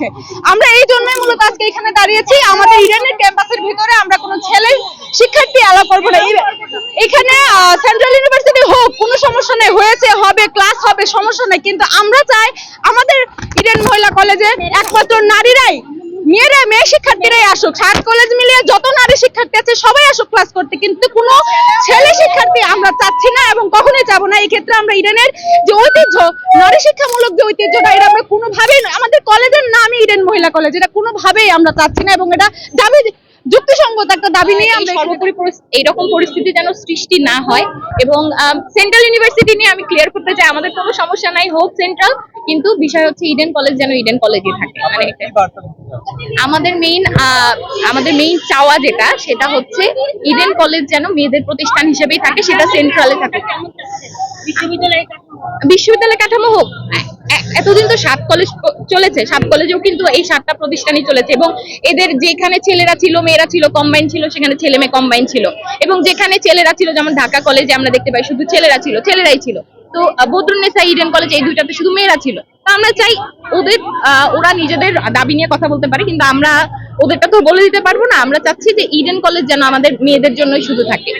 হয়েছে আমরা এই জন্যই মূলত আজকে এখানে দাঁড়িয়েছি। আমাদের ইরানের ক্যাম্পাসের ভিতরে আমরা কোনো ছেলে শিক্ষার্থী অ্যালাউ করব না। এখানে সেন্ট্রাল ইউনিভার্সিটি হোক, কোনো সমস্যা নেই। হয়েছে, হবে ক্লাস হবে, সমস্যা নেই। কিন্তু আমরা চাই আমাদের ইরান মহিলা কলেজে একমাত্র নারীরাই মেয়েরা, মেয়ে শিক্ষার্থীরাই আসুক। সাত কলেজ মিলিয়ে যত নারী শিক্ষার্থী আছে, সবাই আসুক ক্লাস করতে। কিন্তু কোনো ছেলে শিক্ষার্থী আমরা চাচ্ছি না এবং কখনোই যাব না। এই ক্ষেত্রে আমরা ইডেনের যে ঐতিহ্য, নারী শিক্ষামূলক যে ঐতিহ্যটা, এটা আমরা কোনোভাবেই আমাদের কলেজের নামই ইডেন মহিলা কলেজ এটা কোনোভাবেই আমরা চাচ্ছি না এবং এটা দাবি যুক্তিসঙ্গত একটা দাবি নিয়ে আমরা সর্বোপরি এইরকম পরিস্থিতি যেন সৃষ্টি না হয় এবং সেন্ট্রাল ইউনিভার্সিটি নিয়ে আমি ক্লিয়ার করতে চাই আমাদের কোনো সমস্যা নাই হোক সেন্ট্রাল কিন্তু বিষয় হচ্ছে ইডেন কলেজ যেন ইডেন কলেজে থাকে। মানে আমাদের মেইন আমাদের মেইন চাওয়া যেটা সেটা হচ্ছে ইডেন কলেজ যেন মেয়েদের প্রতিষ্ঠান হিসেবেই থাকে সেটা সেন্ট্রালে থাকে। বিশ্ববিদ্যালয় কাঠামো হোক। এতদিন তো সাত কলেজ চলেছে, সাত কলেজেও কিন্তু এই সাতটা প্রতিষ্ঠানই চলেছে এবং এদের যেখানে ছেলেরা ছিল, মেয়েরা ছিল কম্বাইন ছিল, সেখানে ছেলে মেয়ে কম্বাইন ছিল। এবং যেখানে ছেলেরা ছিল, যেমন ঢাকা কলেজে আমরা দেখতে পাই, শুধু ছেলেরা ছিল, ছেলেরাই ছিল। তো বদরুন্নেসা ইডেন কলেজ এই দুইটাতে শুধু মেয়েরা ছিল। আমরা চাই ওদের ওরা নিজেদের দাবি নিয়ে কথা বলতে পারে, কিন্তু আমরা ওদেরটা তো বলে দিতে পারব না। আমরা চাচ্ছি যে ইডেন কলেজ যেন আমাদের মেয়েদের জন্যই শুধু থাকে।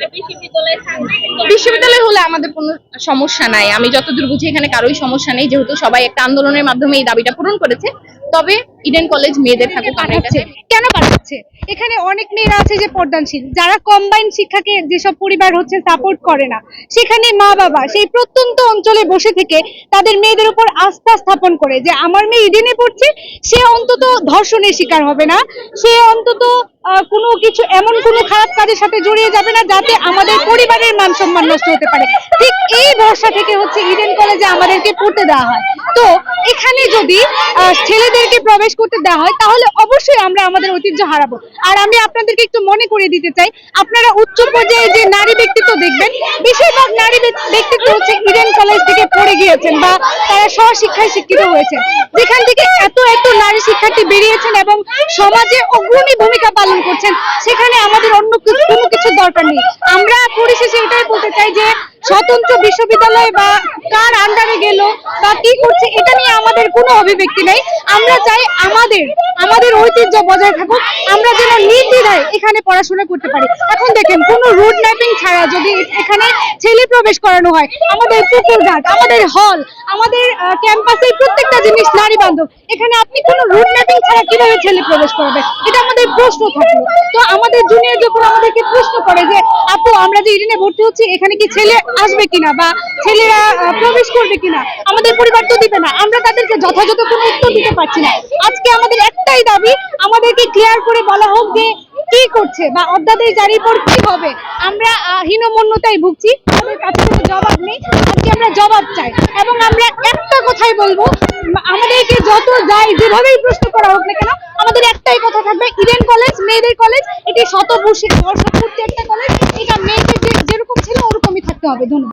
বিশ্ববিদ্যালয় হলে আমাদের কোনো সমস্যা নাই। আমি যতদূর বুঝি এখানে কারোই সমস্যা নেই, যেহেতু সবাই একটা আন্দোলনের মাধ্যমে এই দাবিটা পূরণ করেছে। তবে ইডেন কলেজ মেয়েদের থাকুক আমরা কেন পাঠাচ্ছে? এখানে অনেক মেয়েরা আছে যে পর্দানশীল। যারা কম্বাইন শিক্ষাকে যেসব পরিবার হচ্ছে সাপোর্ট করে না সেখানে মা বাবা সেই প্রত্যন্ত অঞ্চলে বসে থেকে তাদের মেয়েদের উপর আস্থা স্থাপন করে যে আমার মেয়ে ইডেনে পড়ছে সে অন্তত ধর্ষণের শিকার হবে না সে অন্তত কোনো কিছু, এমন কোনো খারাপ কাজের সাথে জড়িয়ে যাবে না যাতে আমাদের পরিবারের মান সম্মান নষ্ট হতে পারে। ঠিক এই ভরসা থেকে হচ্ছে ইডেন কলেজে আমাদেরকে পড়তে দেওয়া হয়। তো এখানে যদি ছেলেদেরকে প্রবেশ করতে দেওয়া হয়, তাহলে অবশ্যই আমরা আমাদের ঐতিহ্য হারাবো। আর আমি আপনাদেরকে একটু মনে করিয়ে দিতে চাই, আপনারা উচ্চ পর্যায়ে যে নারী ব্যক্তিত্ব দেখবেন, বেশিরভাগ নারী ব্যক্তি- ব্যক্তিত্ব হচ্ছে ইডেন কলেজ থেকে পড়ে গিয়েছেন বা তারা স্বশিক্ষায় শিক্ষিত হয়েছেন। যেখান থেকে এত এত নারী শিক্ষার্থী বেরিয়েছেন এবং সমাজে অগ্রণী ভূমিকা পালন করছেন সেখানে আমাদের অন্য কোনো কিছু দরকার নেই। আমরা পরিশেষে এটাই বলতে চাই যে স্বতন্ত্র বিশ্ববিদ্যালয় বা কার আন্ডারে গেল বা কি করছে, এটা নিয়ে আমাদের কোনো অভিব্যক্তি নেই। আমরা চাই আমাদের আমাদের ঐতিহ্য বজায় থাকুক, আমরা যেন নির্দ্বিধায় এখানে পড়াশোনা করতে পারি। এখন দেখেন, কোনো রুট ম্যাপিং ছাড়া যদি এখানে ছেলে প্রবেশ করানো হয়, আমাদের পুকুর ঘাট, আমাদের হল আমাদের ক্যাম্পাসের প্রত্যেকটা জিনিস নারী বান্ধব, এখানে আপনি কোনো রুট ম্যাপিং ছাড়া কীভাবে ছেলে প্রবেশ করাবে? এটা আমাদের প্রশ্ন থাকল। তো আমাদের জুনিয়র যখন আমাদেরকে প্রশ্ন করে যে আমরা যে ইডেনে ভর্তি হচ্ছি, এখানে কি ছেলে আসবে কিনা বা ছেলেরা প্রবেশ করবে কিনা? আমাদের পরিবার তো দিবে না। আমরা তাদেরকে যথাযথ কোনো উত্তর দিতে পারছি না। আজকে আমাদের একটাই দাবি, আমাদেরকে ক্লিয়ার করে বলা হোক যে কি করছে? বা অধ্যাদেশ জারির পর কি হবে? আমরা হীনমন্যতায় ভুগছি। আমাদের কাছে কোনো জবাব নেই। আজকে আমরা জবাব চাই। এবং আমরা একটা কথাই বলব, আমাদেরকে যত যাই যেভাবেই প্রশ্ন করা হোক না কেন, আমাদের একটাই কথা থাকবে, ইডেন কলেজ, মেয়েদের কলেজ, এটি শতবর্ষী বর্ষপূর্তি একটা কলেজ, এটা মেয়েদের যেরকম ছিল ওরকমই থাকতে হবে। ধন্যবাদ।